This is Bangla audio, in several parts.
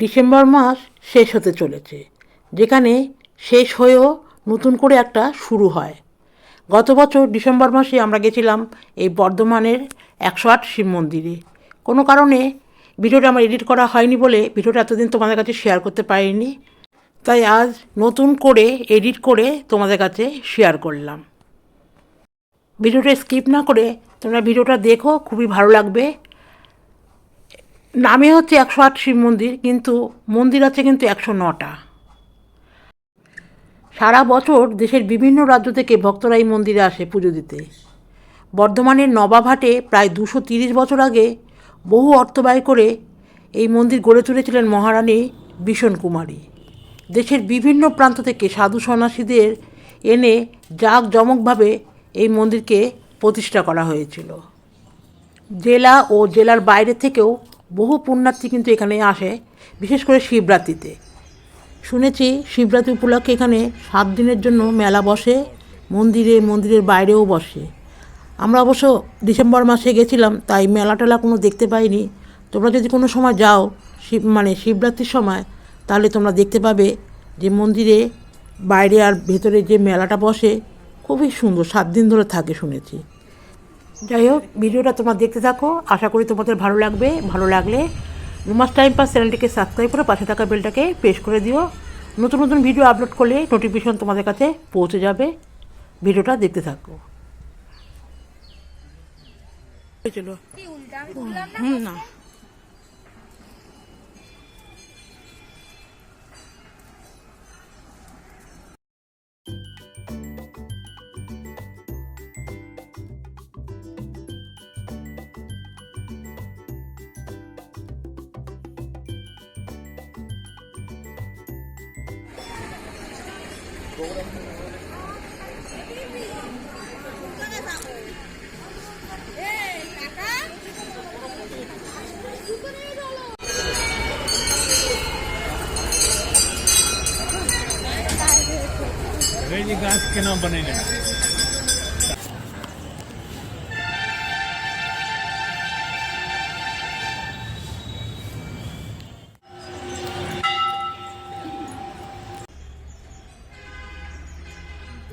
ডিসেম্বর মাস শেষ হতে চলেছে, যেখানে শেষ হয়েও নতুন করে একটা শুরু হয়। গত বছর ডিসেম্বর মাসে আমরা গেছিলাম এই বর্ধমানের একশো আট শিব মন্দিরে। কোনো কারণে ভিডিওটা আমার এডিট করা হয়নি বলে ভিডিওটা এতদিন তোমাদের কাছে শেয়ার করতে পারিনি, তাই আজ নতুন করে এডিট করে তোমাদের কাছে শেয়ার করলাম। ভিডিওটা স্কিপ না করে তোমরা ভিডিওটা দেখো, খুবই ভালো লাগবে। নামে হচ্ছে একশো আট শিব মন্দির, কিন্তু মন্দির আছে কিন্তু একশো নটা। সারা বছর দেশের বিভিন্ন রাজ্য থেকে ভক্তরা এই মন্দিরে আসে পুজো দিতে। বর্ধমানের নবাবহাটে প্রায় দুশো তিরিশ বছর আগে বহু অর্থ ব্যয় করে এই মন্দির গড়ে তুলেছিলেন মহারানী ভীষণ কুমারী। দেশের বিভিন্ন প্রান্ত থেকে সাধু সন্ন্যাসীদের এনে জাঁকজমকভাবে এই মন্দিরকে প্রতিষ্ঠা করা হয়েছিল। জেলা ও জেলার বাইরে থেকেও বহু পুণ্যার্থী কিন্তু এখানে আসে, বিশেষ করে শিবরাত্রিতে। শুনেছি শিবরাত্রি উপলক্ষে এখানে সাত দিনের জন্য মেলা বসে, মন্দিরে, মন্দিরের বাইরেও বসে। আমরা অবশ্য ডিসেম্বর মাসে গেছিলাম, তাই মেলা টেলা কোনো দেখতে পাইনি। তোমরা যদি কোনো সময় যাও, শিব মানে শিবরাত্রির সময়, তাহলে তোমরা দেখতে পাবে যে মন্দিরে বাইরে আর ভেতরে যে মেলাটা বসে, খুবই সুন্দর, সাত দিন ধরে থাকে শুনেছি। যাই হোক ভিডিওটা তোমার দেখতে থাকো। আশা করি তোমাদের ভালো লাগবে। ভালো লাগলে রুমাস টাইম পাস চ্যানেলটিকে সাবস্ক্রাইব করে পাশে থাকা বেলটাকে প্রেস করে দিও। নতুন নতুন ভিডিও আপলোড করলে নোটিফিকেশন তোমাদের কাছে পৌঁছে যাবে। ভিডিওটা দেখতে থাকো। চলো হুম না। गाछ केना बनेने?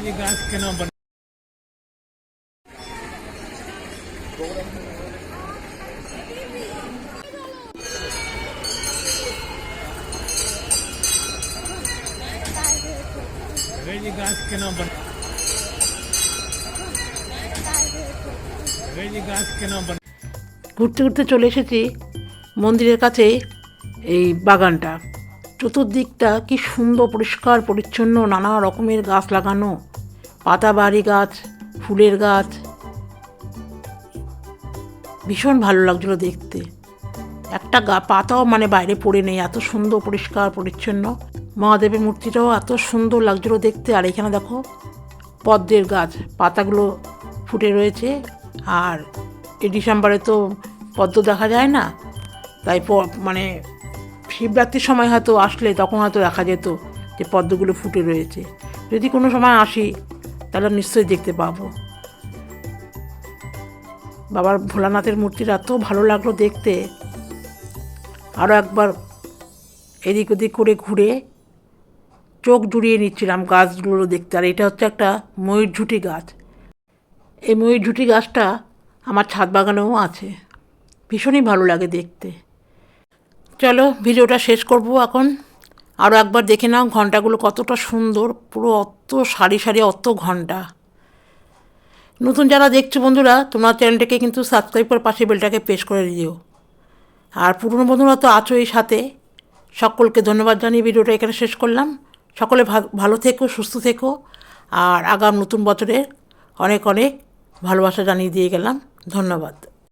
ये के ये के ঘুরতে ঘুরতে চলে এসেছি মন্দিরের কাছে এই বাগানটা। চতুর্দিকটা কি সুন্দর, পরিষ্কার, পরিচ্ছন্ন, নানা রকমের গাছ লাগানো। পাতাবাড়ি গাছ, ফুলের গাছ। ভীষণ ভালো লাগছিল দেখতে। একটা গা, পাতাও মানে বাইরে পড়ে নেই, এত সুন্দর, পরিষ্কার, পরিচ্ছন্ন। মহাদেবের মূর্তিটাও এত সুন্দর লাগছিল দেখতে। আর এখানে দেখো, পদ্মের গাছ, পাতাগুলো ফুটে রয়েছে। আর এই ডিসেম্বরে তো পদ্ম দেখা যায় না। তাই মানে শিবরাত্রির সময় হয়তো আসলে তখন হয়তো দেখা যেত যে পদ্মগুলো ফুটে রয়েছে। যদি কোনো সময় আসি তাহলে নিশ্চয়ই দেখতে পাবো। বাবার ভোলানাথের মূর্তিটা এত ভালো লাগল দেখতে। আরও একবার এদিক ওদিক করে ঘুরে চোখ জুড়িয়ে নিচ্ছিলাম গাছগুলো দেখতে। আর এটা হচ্ছে একটা ময়ূরঝুটি গাছ। এই ময়ূরঝুটি গাছটা আমার ছাদ বাগানেও আছে। ভীষণই ভালো লাগে দেখতে। চলো, ভিডিওটা শেষ করব এখন। আরও একবার দেখে নাও ঘন্টাগুলো কতটা সুন্দর, পুরো অত সারি সারি, অত ঘণ্টা। নতুন যারা দেখছ বন্ধুরা, তোমার চ্যানেলটাকে কিন্তু সাবস্ক্রাইব করে পাশে বেলটাকে প্রেস করে দিও। আর পুরনো বন্ধুরা তো আছো এই সাথে। সকলকে ধন্যবাদ জানিয়ে ভিডিওটা এখানে শেষ করলাম। সকলে ভালো থেকো, সুস্থ থেকো। আর আগাম নতুন বছরের অনেক অনেক ভালোবাসা জানিয়ে দিয়ে গেলাম। ধন্যবাদ।